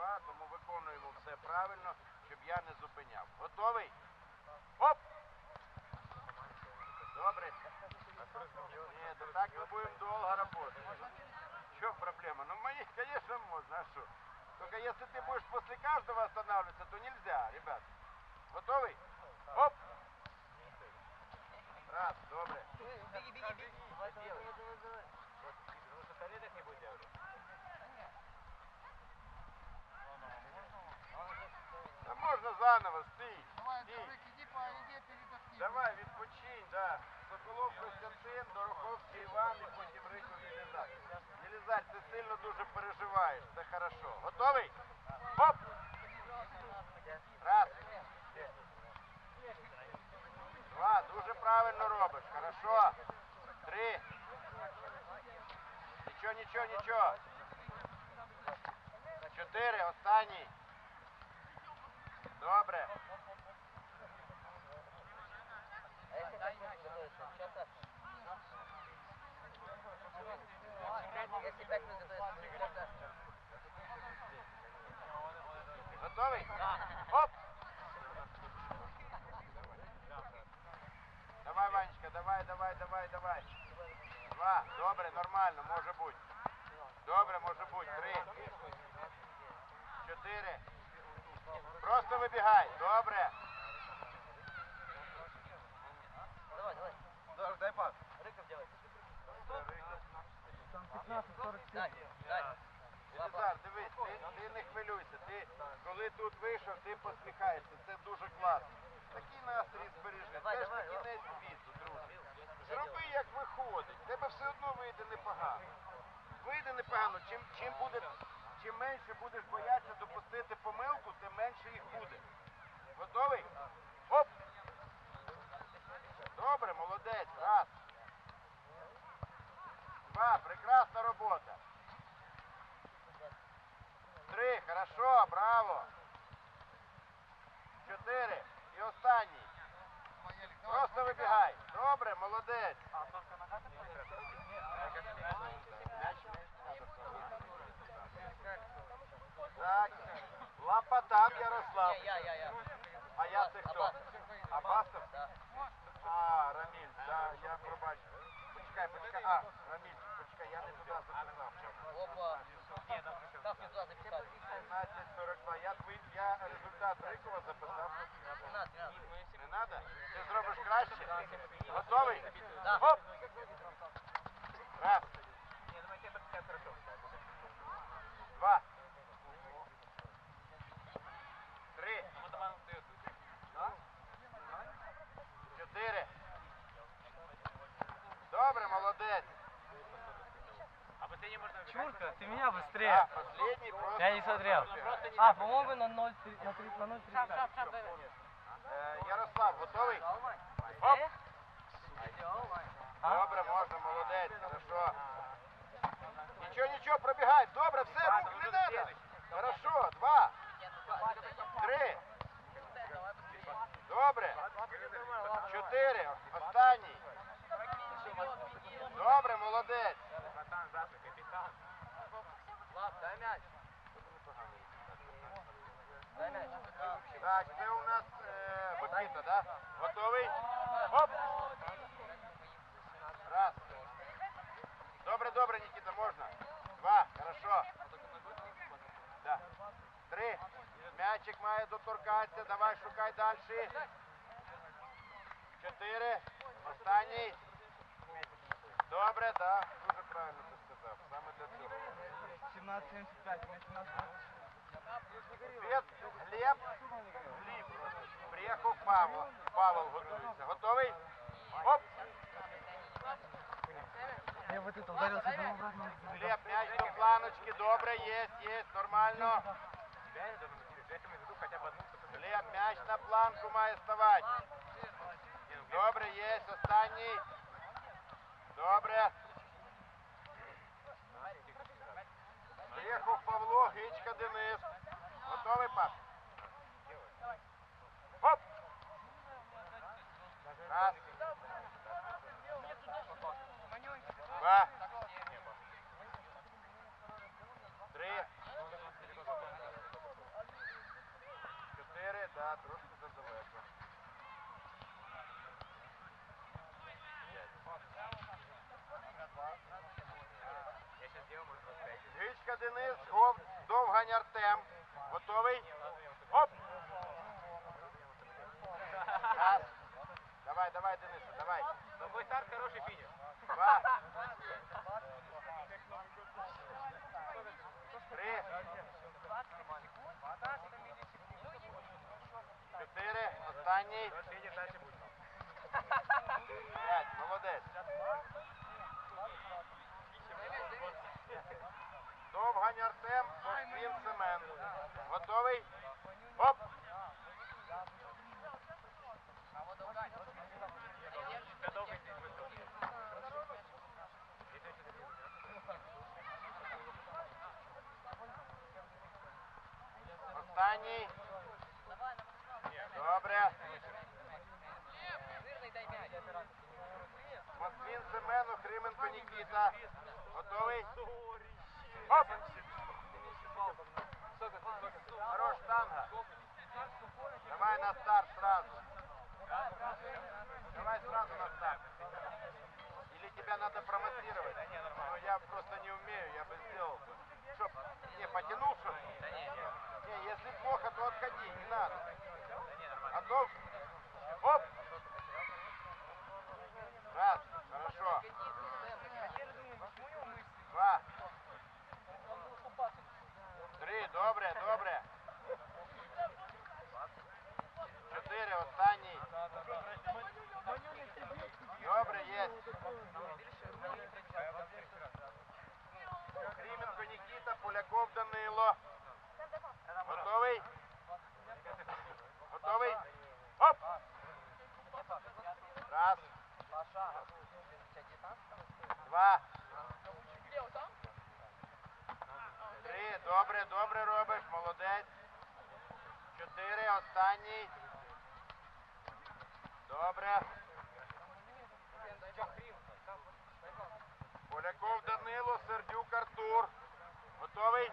боротьба, тому виконуємо все правильно, щоб я не зупиняв. Готовий? Оп! Добре. Ні, то так ми будемо довго працювати. Що проблема? Ну, мені, конечно, можно, а что? Только если ты будешь после каждого останавливаться, то нельзя, ребят. Готовый? Оп! Раз, добре. Беги, беги, беги. Давай, давай, давай, давай. Да стій. Давай, стій. Тарик, иди, по, иди, передохни. Давай, відпочинь, да. Соколов Костянтин, Дороховський Іван і потім Риков Єлізар. Єлізар, ти сильно дуже переживаєш, це хорошо. Готовий? Оп! Раз. Два, дуже правильно робиш, хорошо. Три. Нічого, нічого, нічого. Чотири, останній. Добре. А если так не готовишься? Сейчас так. Если пять минут готовишься, сейчас так. Готовий? Оп! Давай, Ванечка, давай, давай, давай, давай. Два. Добре, нормально, може бути. Добре, може бути. Три. Чотири. Просто вибігай. Добре. Давай, давай. Дай пас. Рыков делай. Дай. Елізар, дивись, ти, ти не хвилюйся. Ти, коли тут вийшов, ти посміхаєшся. Це дуже класно. Такий настрій збережи. Це ж не кінець світу, друже. Зроби, як виходить. Тебе все одно вийде непогано. Вийде непогано. Чим, чим, буде, чим менше будеш боятися допустити помилку, тим менше їх буде. Готовий? Оп! Добре, молодець. Раз. Два. Прекрасна робота. Три. Хорошо, браво. Чотири. І останній. Просто вибігай. Добре, молодець. Краще? Готовий? Да. Оп! Раз. Два. Три. Чотири. Добре, молодець. Чурка, ты меня быстрее. последний просто. Я не смотрел. А, по-моему, на 0, на 3, на 0,35. Е, Ярослав, готовий? Оп! Добре, можна, молодець, хорошо. Нічого, нічого, пробігай. Добре, все, рук не надо. Хорошо, два. Три. Добре. Чотири. Останній. Добре, молодець. Дай мяч. Так, це у нас е, Микита, да? Готовий? Оп! Раз. Добре, добре, Нікіта, можна. Два, хорошо. Да. Три. М'ячик має доторкатися. Давай шукай далі. Чотири. Останній. Добре, так. Дуже правильно ти сказав. Саме для цього. 17,75. у меня 17. Свет, Глеб, Гліб. Приїхав Павло. Павел готується. Готовий? Оп! Я вот это ударился, думал, обратно. Глеб, м'яч до планочки. Добре, єсть, єсть, нормально. Глеб, м'яч на планку має ставати. Добре, єсть, останній. Добре. Приїхав Павло, Гичка Денис. Готовий, пап? Оп! Раз. Два. Три. Довгань Артем. Готовий? Оп! Раз. Давай, давай, Дениса, давай. Твой хороший финиш. Два. Три. Чотири. Останній. П'ять. Молодець. Довгань Артем, Москвін Семен. Готовий? Оп! Останній. Добре. Москвін Семен, Охрименко Нікіта. Готовий? Оп! На старт сразу. Давай сразу на старт. Или тебя надо промассировать? Ну, я просто не умею, я бы сделал. Чтоб, не, потянул, чтоб? Не, если плохо, то отходи, не надо. Готов? Оп! Два. Три. Добре, добре робиш, молодець. Чотири, останній. Добре. Поляков Данило, Сердюк Артур. Готовий?